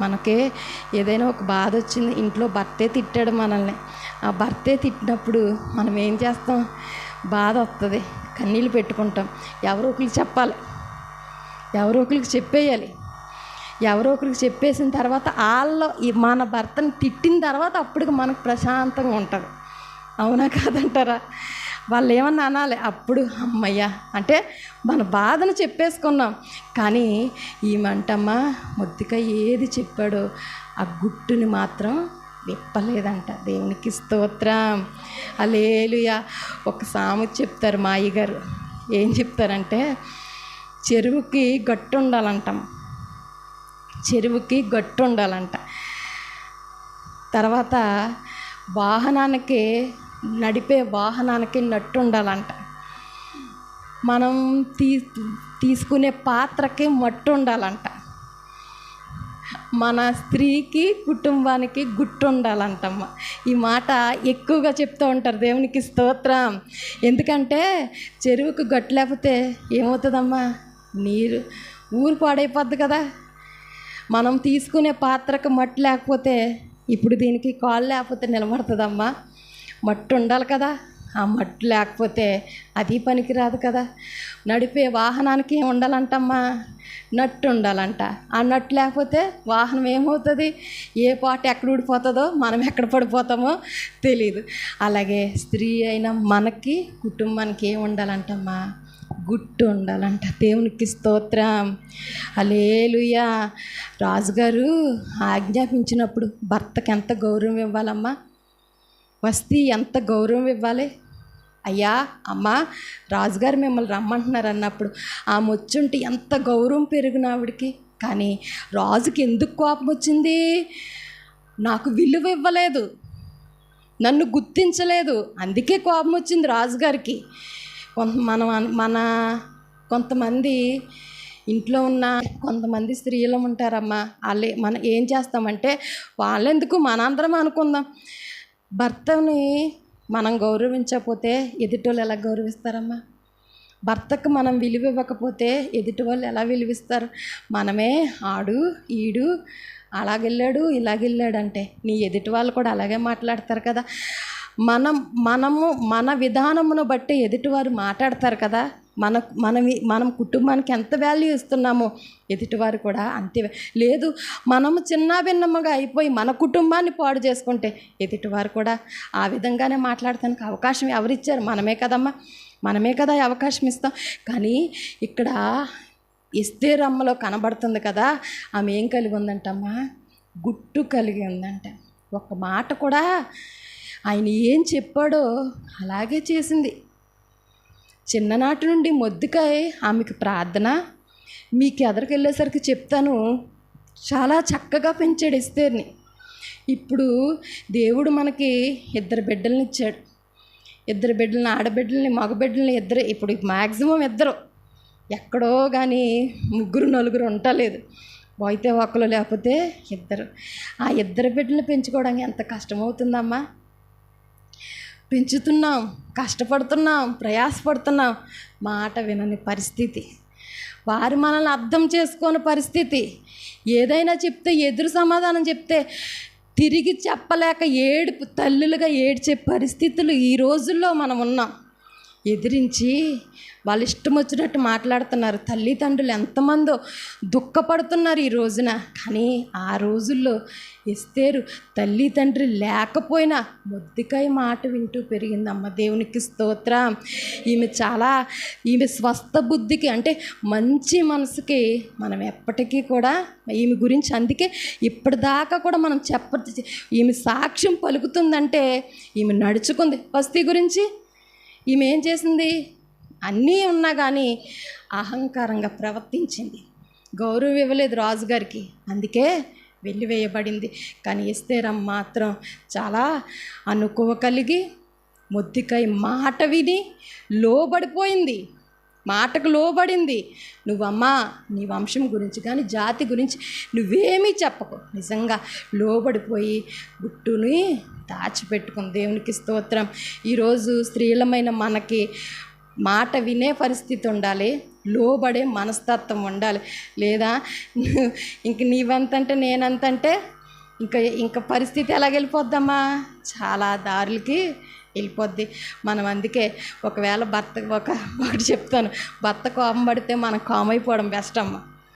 మనకి ఏదైనా ఒక బాధ వచ్చింది ఇంట్లో భర్తే తిట్టాడు మనల్ని. ఆ భర్తే తిట్టినప్పుడు మనం ఏం చేస్తాం? బాధ వస్తుంది కన్నీళ్ళు పెట్టుకుంటాం. ఎవరో ఒకరికి చెప్పాలి. ఎవరో ఒకరికి చెప్పేయాలి. ఎవరో ఒకరికి చెప్పేసిన తర్వాత వాళ్ళ మన భర్తను తిట్టిన తర్వాత అప్పటికి మనకు ప్రశాంతంగా ఉంటుంది. అవునా కాదంటారా? వాళ్ళు ఏమన్నా అనాలి అప్పుడు అమ్మయ్య. అంటే మన బాధను చెప్పేసుకున్నాం. కానీ ఈమంటమ్మా ముద్దిక ఏది చెప్పాడో ఆ గుట్టుని మాత్రం విప్పలేదంట. దేవునికి స్తోత్రం. అలేలుయ ఒక సాము చెప్తారు మా అయ్యగారు. ఏం చెప్తారంటే చెరువుకి గట్టు ఉండాలంటాం. చెరువుకి గట్టు ఉండాలంట. తర్వాత వాహనానికి నడిపే వాహనానికి నట్టు ఉండాలంట మనం తీ తీసుకునే పాత్రకి మట్టు ఉండాలంట మన స్త్రీకి కుటుంబానికి గుట్టు ఉండాలంటమ్మ ఈ మాట ఎక్కువగా చెప్తూ ఉంటారు దేవునికి స్తోత్రం. ఎందుకంటే చెరువుకు గట్టు లేకపోతే ఏమవుతుందమ్మా? నీరు ఊరు పాడైపోద్ది కదా. మనం తీసుకునే పాత్రకు మట్టి లేకపోతే ఇప్పుడు దీనికి కాళ్ళు లేకపోతే నిలబడుతుందమ్మా. మట్టి ఉండాలి కదా. ఆ మట్టి లేకపోతే అది పనికిరాదు కదా. నడిపే వాహనానికి ఏం ఉండాలంటమ్మా? నట్టు ఉండాలంట. ఆ నట్టు లేకపోతే వాహనం ఏమవుతుంది? ఏ పాట ఎక్కడ ఊడిపోతుందో మనం ఎక్కడ పడిపోతామో తెలియదు అలాగే స్త్రీ అయిన మనకి కుటుంబానికి ఏం ఉండాలంటమ్మా? గుట్టు ఉండాలంట. దేవునికి స్తోత్రం. అలేలుయా రాజుగారు ఆజ్ఞాపించినప్పుడు భర్తకి ఎంత గౌరవం ఇవ్వాలమ్మా? వస్తీ ఎంత గౌరవం ఇవ్వాలి? అయ్యా అమ్మా రాజుగారు మిమ్మల్ని రమ్మంటున్నారు అన్నప్పుడు ఆమె వచ్చుంటే ఎంత గౌరవం పెరిగిన ఆవిడికి. కానీ రాజుకి ఎందుకు కోపం వచ్చింది? నాకు విలువ ఇవ్వలేదు. నన్ను గుర్తించలేదు. అందుకే కోపం వచ్చింది రాజుగారికి. కొంత మన మన కొంతమంది ఇంట్లో ఉన్న కొంతమంది స్త్రీలు ఉంటారమ్మా. వాళ్ళే మనం ఏం చేస్తామంటే వాళ్ళెందుకు? మనందరం అనుకుందాం. భర్తని మనం గౌరవించకపోతే ఎదుటోళ్ళు ఎలా గౌరవిస్తారమ్మా? భర్తకు మనం విలువ ఇవ్వకపోతే ఎదుటి వాళ్ళు ఎలా విలువిస్తారు? మనమే ఆడు ఈడు అలాగెళ్ళాడు ఇలాగెళ్ళాడు అంటే నీ ఎదుటి వాళ్ళు కూడా అలాగే మాట్లాడతారు కదా? మనం మనము మన విధానమును బట్టి ఎదుటివారు మాట్లాడతారు కదా? మన మనం మనం కుటుంబానికి ఎంత వాల్యూ ఇస్తున్నామో ఎదుటివారు కూడా అంతే. లేదు మనము చిన్న భిన్నముగా అయిపోయి మన కుటుంబాన్ని పాడు చేసుకుంటే ఎదుటివారు కూడా ఆ విధంగానే మాట్లాడటానికి అవకాశం ఎవరిచ్చారు? మనమే కదమ్మా. మనమే కదా అవకాశం ఇస్తాం. కానీ ఇక్కడ ఇస్తేరమ్మలో కనబడుతుంది కదా ఆమె ఏం కలిగి ఉందంటమ్మా? గుట్టు కలిగి ఉందంట. ఒక మాట కూడా ఆయన ఏం చెప్పాడో అలాగే చేసింది. చిన్ననాటి నుండి మొద్దుకాయ ఆమెకు ప్రార్థన. మీకు ఎదరికి వెళ్ళేసరికి చెప్తాను. చాలా చక్కగా పెంచాడు ఇస్తేర్ని ఇప్పుడు దేవుడు మనకి ఇద్దరు బిడ్డల్ని ఇచ్చాడు. ఇద్దరు బిడ్డలని ఆడబిడ్డల్ని మగబిడ్డల్ని ఇద్దరు ఇప్పుడు మ్యాక్సిమం ఇద్దరు. ఎక్కడో కానీ ముగ్గురు నలుగురు ఉండలేదు. అయితే ఒకరు లేకపోతే ఇద్దరు. ఆ ఇద్దరు బిడ్డలు పెంచుకోవడానికి ఎంత కష్టమవుతుందమ్మా. పెంచుతున్నాం కష్టపడుతున్నాం ప్రయాసపడుతున్నాం. మాట వినని పరిస్థితి. వారు మనల్ని అర్థం చేసుకోని పరిస్థితి. ఏదైనా చెప్తే ఎదురు సమాధానం చెప్తే తిరిగి చెప్పలేక ఏడుపు తల్లులుగా ఏడ్చే పరిస్థితులు ఈ రోజుల్లో మనం ఉన్నాం. ఎదిరించి వాళ్ళు ఇష్టం వచ్చినట్టు మాట్లాడుతున్నారు. తల్లిదండ్రులు ఎంతమందో దుఃఖపడుతున్నారు ఈ రోజున. కానీ ఆ రోజుల్లో ఇస్తేరు తల్లిదండ్రి లేకపోయినా మొద్దికాయ మాట వింటూ పెరిగిందమ్మ. దేవునికి స్తోత్ర. ఈమె చాలా ఈమె స్వస్థ బుద్ధికి అంటే మంచి మనసుకి మనం ఎప్పటికీ కూడా ఈమె గురించి అందుకే ఇప్పటిదాకా కూడా మనం చెప్ప ఈమె సాక్ష్యం పలుకుతుందంటే ఈమె నడుచుకుంది. వస్తీ గురించి ఈమె ఏం చేసింది? అన్నీ ఉన్నా కానీ అహంకారంగా ప్రవర్తించింది. గౌరవం ఇవ్వలేదు రాజుగారికి. అందుకే వెళ్ళివేయబడింది కానీ ఇస్తేరం మాత్రం చాలా అనుకువ కలిగి మొద్దికై మాట విని లోబడిపోయింది. మాటకు లోబడింది. నువ్వమ్మా నీ వంశం గురించి కానీ జాతి గురించి నువ్వేమీ చెప్పకు. నిజంగా లోబడిపోయి గుట్టుని దాచిపెట్టుకుంది దేవునికి స్తోత్రం. ఈరోజు స్త్రీలమైన మనకి మాట వినే పరిస్థితి ఉండాలి లోబడే మనస్తత్వం ఉండాలి. లేదా ఇంక నీవంతంటే నేనంతంటే ఇంకా ఇంకా పరిస్థితి ఎలాగెళ్ళిపోద్దమ్మా? చాలా దారులకి వెళ్ళిపోద్ది. మనం అందుకే ఒకవేళ భర్త ఒక ఒకటి చెప్తాను. భర్త కోపం పడితే మనం కామైపోవడం బెస్ట్ అమ్మ